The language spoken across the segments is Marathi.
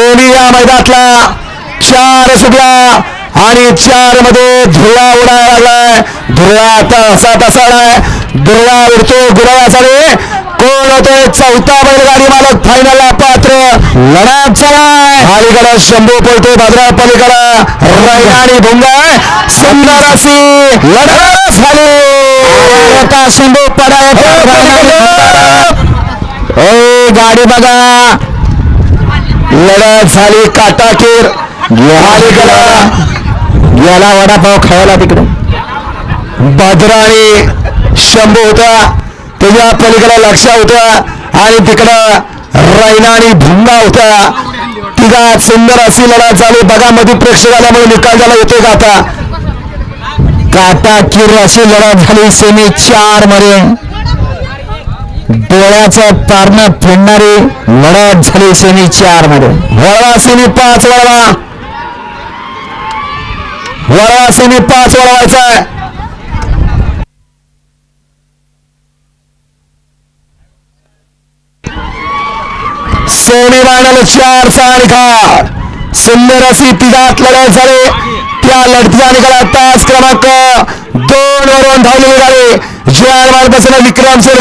सेमी या मैदानातला चार सुटला आणि चारमध्ये धुळा उडायला लागलाय. धुळा आता असा तसा नाही. धुळा उडतो गुराळा कोण होतोय चौथा बैलगाडी मालक? फायनलला पात्र लढा चलाय अलीकडे शंभू पळतो बाजरा पलीकडे रैना आणि भुंगा सुंदर अशी लढा झाली. आता शंभू पडाय ओ गाडी बघा. लढत झाली काटाकीर. अलीकडं गेला वडापाव खायला तिकडे. बाजरा आणि शंभू होता त्याच्या पलीकडे लक्ष होता. आणि तिकडं रैना आणि भुंगा होता तिघा सुंदर अशी लढत झाली. बघा मध्ये प्रेक्षक आल्यामुळे निकाल झाला येतोय का आता? काटाकीर अशी लढत झाली. सेमी चारमध्ये डोळ्याचं पारणं फिरणारी लढत झाली सेमी चारमध्ये. वळवा सेमी पाच वळवा. वळवा सेमी पाच वळवायचा आहे. सेमी बायनाला चार सहा निकाल सुंदर अशी तिघात लढत झाली. त्या लढतीचा निकाल तास क्रमांक. दोन वरून धावलेली गाडी जयाल मार्गदर्शन विक्रम शेठ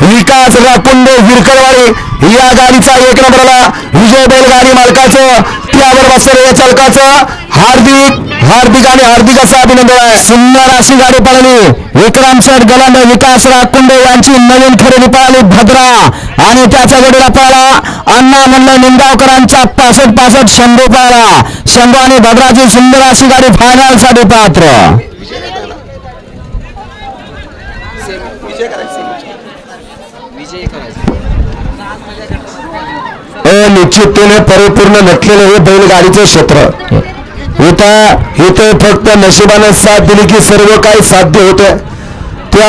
विकास राकुंडे विरकरवाडी या गाडीचा एक नंबरला विजय बैलगाडी मालकाचं त्याबरोबर सर्व चालकाचं हार्दिक हार्दिक आणि हार्दिक असं अभिनंदन आहे. सुंदर अशी गाडी पळाली विक्रम शेठ गलांडे विकास राकुंडे यांची नवीन खरेदी पळाली भद्रा. आणि त्याच्या जोडीला पळाला अण्णा म्हणलं निंगावकरांच्या पासष्ट पासष्ट शंभू पळाला शंभू आणि भद्राची सुंदर अशी गाडी फायनलसाठी पात्र विजय करायचे विजय करायचे निश्चिततेने परिपूर्ण नटलेलं हे बैलगाडीचं क्षेत्र. इथं इथं फक्त नशिबानं साथ दिली की सर्व काही साध्य होतं